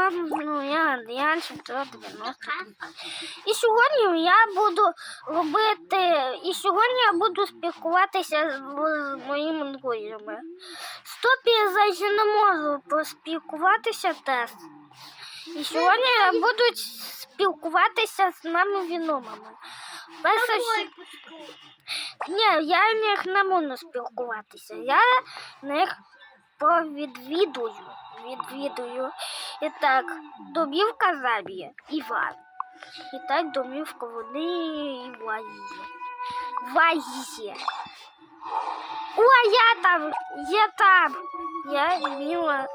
вам ну, я Андріан 690. І сьогодні я буду робити, і сьогодні я буду спілкуватися з, з моїми друзями. Стопі я не можу поспілкуватися теж. І сьогодні будуть спілкуватися з нами віномами. Перше. Ні, я них не можу спілкуватися. Я них повідвідую. Відвідую. І так, домівка Забія, Іван. І так, домівка вони і Вазі. О, я там, я там. Я мила.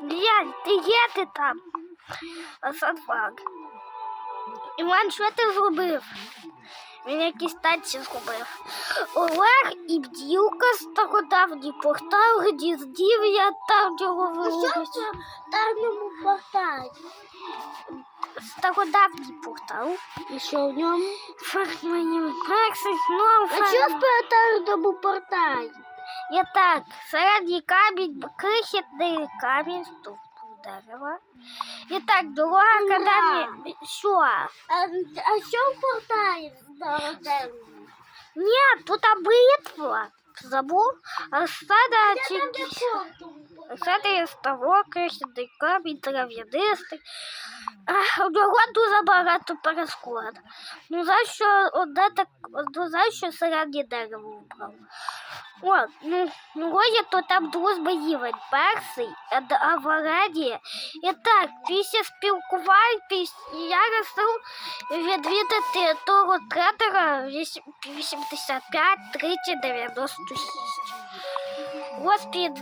Глянь, ти є ти там? Асадфак. Іван, що ти зробив? Він якісь танці зробив. Олег і бділка стародавній портал, гніздів, я там його вилучив. Тарному порталі. Стародавній портал. І що в ньому? Фрагментів Брексит, ну, А що в тарному порталі? І так, середній камінь, крихітний камінь, стовп дерева. І так, дорога Ура! Що? А, а що в порталі Ні, тут битва. Забув? А стада Я того, не чи... помню. Це є ставок, крихітний камінь, трав'янистий. А, У нього дуже багато перешкод. Ну за що одне так, ну, за що середнє дерево вбрав. От, ну, ну є то там дружба рівень перший, а, д- а в Ареді. І так, після спілкувань, після я вирішив відвідати того тренера 85 30 96. Господик,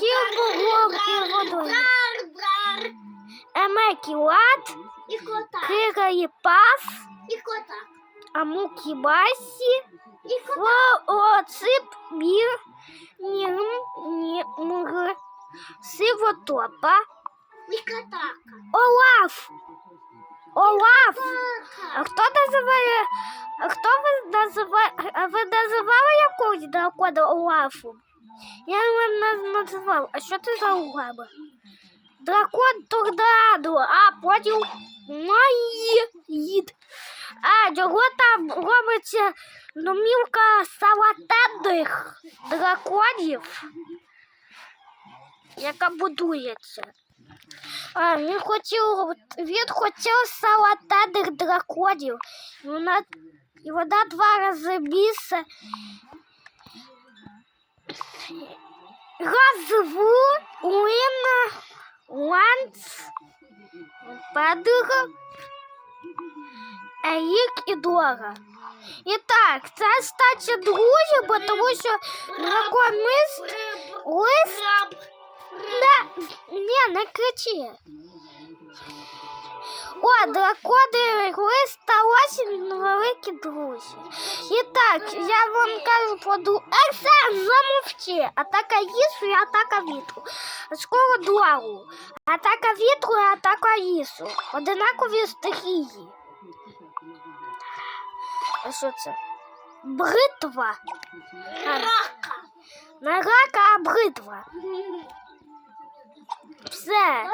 кілбогорки водою. Брар, брар. Емекі лад, І кота. кирає пас, І кота. амукі басі, І кота. оцип мір, нір, ні, мур, сивотопа, І котака. Олаф. Олаф. А Кота. хто називає, а хто ви називає, а ви називали якогось дракона Олафом? Я його не називав. А що це за лаба? Дракон торнадо, а потім маїд. А його там робиться домівка салатенних драконів, яка будується. А, він хотів, він хотів салатенних драконів. І вона, і вона два рази більше. Газву Уінна Ланц Подруга Ерік і Дора. І так, це стача друзів, бо тому що драконист лист не, ні, не кричи. О, дракони лист та осінь великі друзі. І так, я вам кажу поду. Ексе, замовчи. Атака їсу і атака вітру. Скоро дуару. Атака вітру і атака їсу. Одинакові стихії. А що це? Бритва. Рака. не рака, а бритва. Все.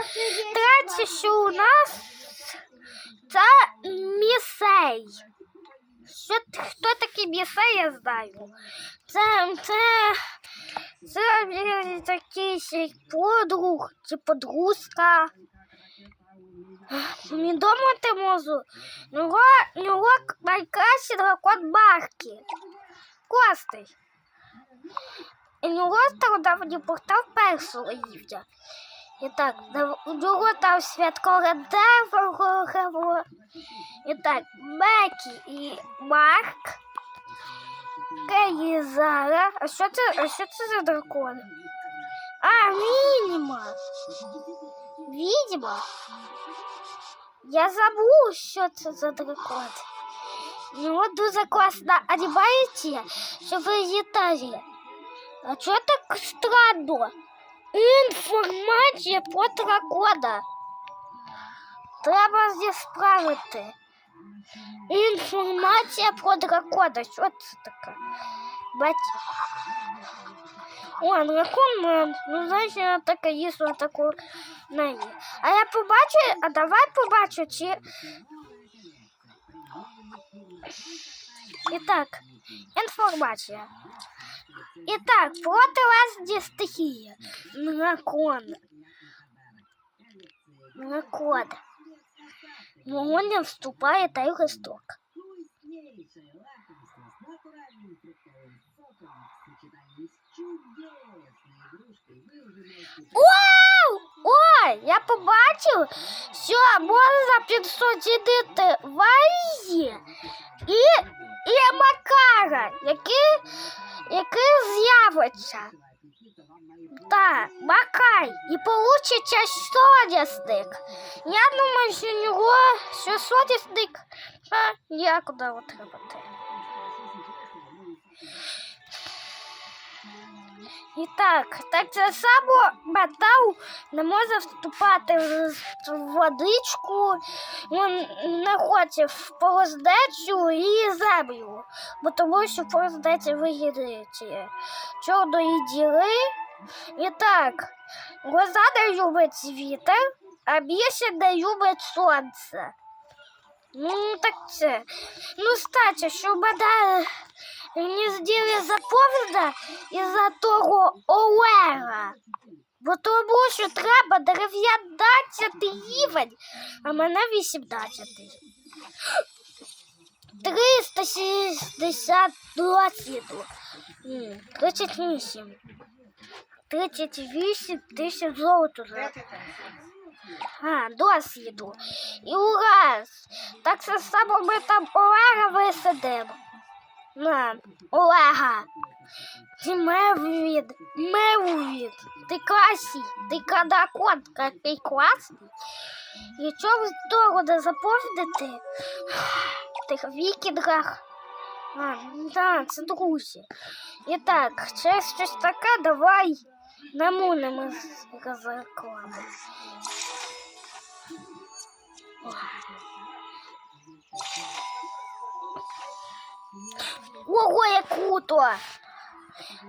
Третє, що у нас це місей. Що, хто такий місей, я знаю. Це, це, це е, такий подруг чи подружка. Відомити можу. Його, його найкращий дракон Марки. Костей. І його стародавній портал першого рівня. І так, нього там святкове дерево. І так, Бекі і Марк. Кейзара. А що це, а що це за дракон? А, Мініма. Відьма. Я забув, що це за дракон. У нього дуже класна анімація, що виглядає. А чого так странно? Інформація про дракона. Треба зі справити. Інформація про дракона. Що це таке? Бать. О, дракон, мен. ну знаєш, я така їсла таку неї. А я побачу, а давай побачу, чи. І так, інформація. І так, проти вас є стихія. Дракон. Дракон. Молния вступає та й листок. Вау! Ой, я побачив, що можна підсудити Варії і, і Макара, який, який з'явиться. Так, Макай, і получиться сонясник. Я думаю, що у нього що сонясник, а як отримати. І так, так це само метал не може вступати в водичку, він не хоче в пороздечу і землю, бо тому що пороздеча вигідить чорної діри. І так, гроза не любить вітер, а більше не любить сонце. Ну, так це. Ну, стача, що мене не зділи заповіда із-за того Олега. Бо тому що треба 19 рівень, а мене 18. 360 досвіду. М, 38. 38 тисяч золоту. А, досвіду. І ураз. Так само ми там Олега висадимо. На, Олега. Ти Мевід. Мевід. Ти класний. Ти кадакон, який класний. І чого не заповнити? Тих вікінгах. А, да, це друзі. І так, через щось таке давай намунемо з закладу. Ого, як круто!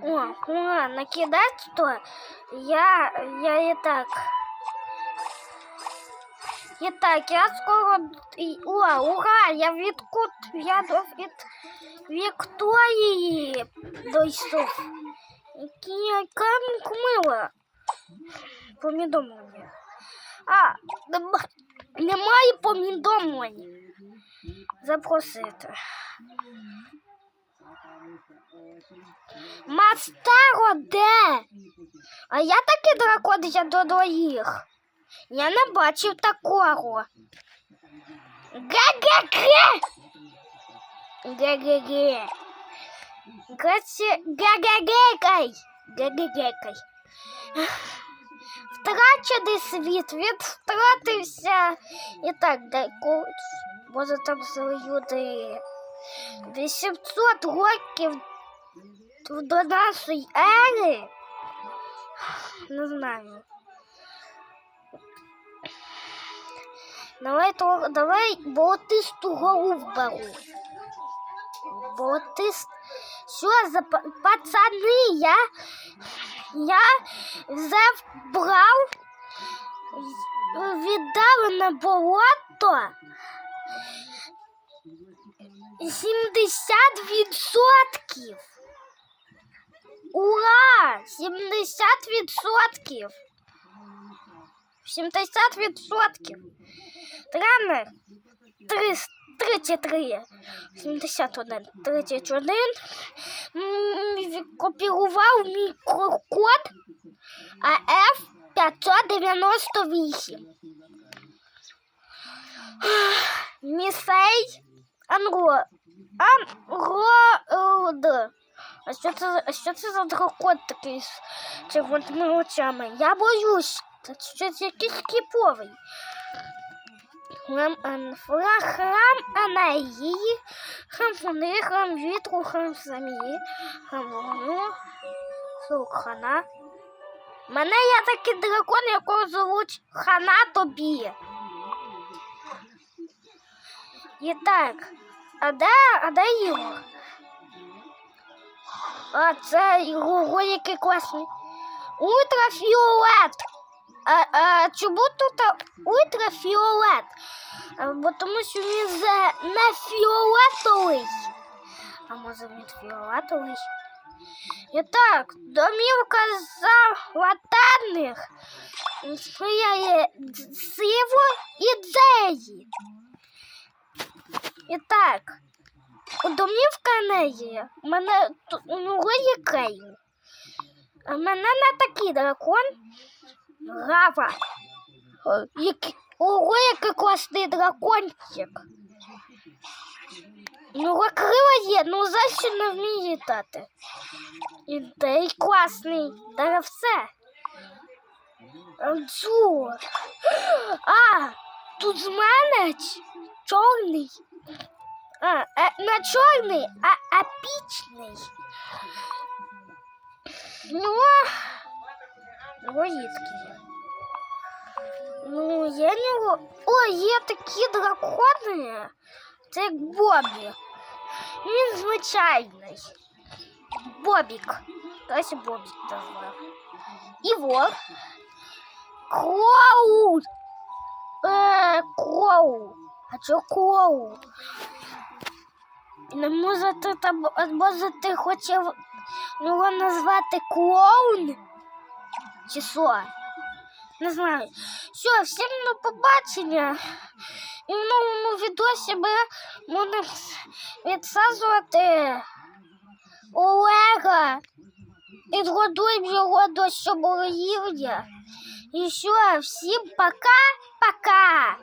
О, ладно, кидать то я, я і так. І так, я скоро. і- О, ура! Я від кут, я до від Вікторії дійшов. Які яка мила. Повідомлення. А, нема- немає повідомлень. Запросити. Мастаро де? А я таки дракон до двоїх. Я не бачив такого. Ге-ге-ге! Ге-ге-ге. Ге-ге- Ге-ге-гекай. Ге-ге-гекай. Втрачений світ, він втратився. І так, дай може там люди. 800 років до нашої ери. Не знаю. Давай, давай болотисту гору вберу. Болотист. Що за па- пацани? Я, я взяв, брав, віддав на болото 70 відсотків. Ура! 70 відсотків. 70 відсотків. Тренер 33. 71. 31. М, Копірував мій код АФ 598. Місей Анго. Ангород. А що це, а що це за дракон такий з червоними очами? Я боюсь. Це якийсь кіповий. Храм, ан, фра, храм Анаїї, храм води, храм вітру, храм самії, храм вогню, слуг хана. Мене є такий дракон, якого звуть Хана тобі. І так, а де, а де Ігор? А це Ігор, який класний. Ультрафіолет. А, а чому тут ультрафіолет? Бо тому що він не фіолетовий. А може він фіолетовий? І так, домівка за латарних сприяє сиву ідеї. І так, домівка неї мене ту- у є Кейл. А мене не такий дракон. Гава. Ого, який класний дракончик. У нього крила є, ну за що не вміє літати. І та й класний. Та все. Дзу. А, тут з мене чорний. А, е, не чорний, а, а пічний. Ну, рідкий. Ну, є нього. О, є такі дракони. Це як Бобі. Він звичайний. Бобік. Давайте Бобік назвав. І вор. Кроу. Е, Кроу. А чого Кроу? Не можете там, а може ти хотів його назвати клоун? Чи? Не знаю. Все, всім до побачення. І в новому відосі ми будемо відсаджувати Олега. Підготуємо його до щоборівня. рівня. І що, всім пока-пока.